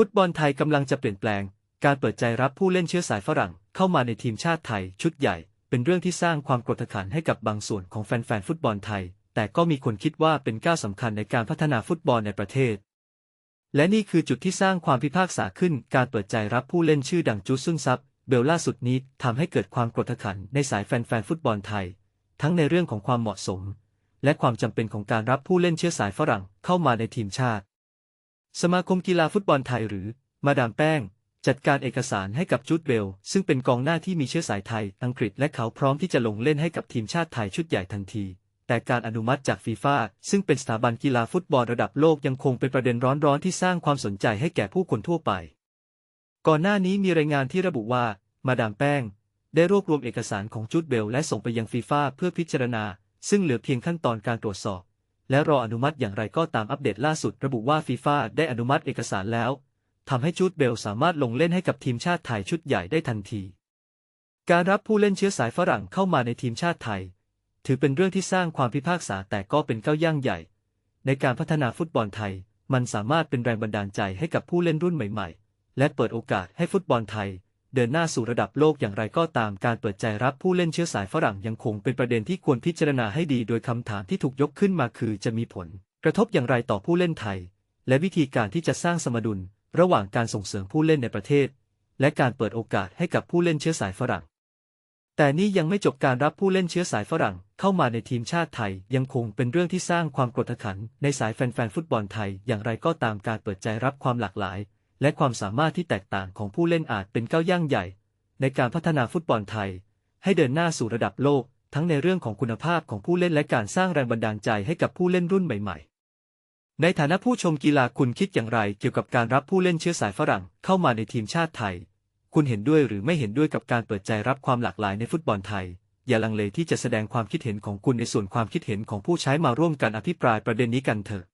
ฟุตบอลไทยกำลังจะเปลี่ยนแปลง การเปิดใจรับผู้เล่นเชื้อสายฝรั่งเข้ามาในทีมชาติไทยชุดใหญ่ เป็นเรื่องที่สร้างความกดขันให้กับบางส่วนของแฟนๆฟุตบอลไทย แต่ก็มีคนคิดว่าเป็นก้าวสำคัญในการพัฒนาฟุตบอลในประเทศ และนี่คือจุดที่สร้างความพิพากษาขึ้น การเปิดใจรับผู้เล่นชื่อดังจูซุนซับเบลล่าสุดนี้ทำให้เกิดความกดขันในสายแฟนๆฟุตบอลไทย ทั้งในเรื่องของความเหมาะสม และความจำเป็นของการรับผู้เล่นเชื้อสายฝรั่งเข้ามาในทีมชาติ สมาคมกีฬาฟุตบอลไทยหรือ มาดามแป้ง จัดการเอกสารให้กับจูดเบลซึ่งเป็นกองหน้าที่มีเชื้อสายไทย อังกฤษและเขาพร้อมที่จะลงเล่นให้กับทีมชาติไทยชุดใหญ่ทันที แต่การอนุมัติจากฟีฟ่าซึ่งเป็นสถาบันกีฬาฟุตบอลระดับโลกยังคงเป็นประเด็นร้อนๆที่สร้างความสนใจให้แก่ผู้คนทั่วไป ก่อนหน้านี้มีรายงานที่ระบุว่า มาดามแป้ง ได้รวบรวมเอกสารของจูดเบลและส่งไปยังฟีฟ่าเพื่อพิจารณา ซึ่งเหลือเพียงขั้นตอนการตรวจสอบ และรออนุมัติอย่างไรก็ตามอัปเดตล่าสุดระบุว่าฟีฟ่าได้อนุมัติเอกสารแล้วทำให้จูดเบลสามารถลงเล่นให้กับทีมชาติไทยชุดใหญ่ได้ทันที การรับผู้เล่นเชื้อสายฝรั่งเข้ามาในทีมชาติไทย ถือเป็นเรื่องที่สร้างความพิพากษาแต่ก็เป็นก้าวย่างใหญ่ ในการพัฒนาฟุตบอลไทย มันสามารถเป็นแรงบันดาลใจให้กับผู้เล่นรุ่นใหม่ ๆ และเปิดโอกาสให้ฟุตบอลไทย เดินหน้าสู่ระดับโลกอย่างไรก็ตามการเปิดใจรับผู้เล่นเชื้อสายฝรั่งยังคงเป็นประเด็นที่ควรพิจารณาให้ดีโดยคำถามที่ถูกยกขึ้นมาคือจะมีผล กระทบอย่างไรต่อผู้เล่นไทย และวิธีการที่จะสร้างสมดุล ระหว่างการส่งเสริมผู้เล่นในประเทศ และการเปิดโอกาสให้กับผู้เล่นเชื้อสายฝรั่ง แต่นี่ยังไม่จบการรับผู้เล่นเชื้อสายฝรั่ง เข้ามาในทีมชาติไทยยังคงเป็นเรื่องที่สร้างความกดขันในสายแฟนๆฟุตบอลไทย อย่างไรก็ตามการเปิดใจรับความหลากหลาย และความสามารถที่แตกต่างของผู้เล่นอาจเป็นก้าวย่างใหญ่ ในการพัฒนาฟุตบอลไทย ให้เดินหน้าสู่ระดับโลก ทั้งในเรื่องของคุณภาพของผู้เล่นและการสร้างแรงบันดาลใจให้กับผู้เล่นรุ่นใหม่ ๆ ในฐานะผู้ชมกีฬาคุณคิดอย่างไรเกี่ยวกับการรับผู้เล่นเชื้อสายฝรั่งเข้ามาในทีมชาติไทย คุณเห็นด้วยหรือไม่เห็นด้วยกับการเปิดใจรับความหลากหลายในฟุตบอลไทยอย่าลังเลที่จะแสดงความคิดเห็นของคุณในส่วนความคิดเห็นของผู้ใช้มาร่วมกันอภิปรายประเด็นนี้กันเถอะ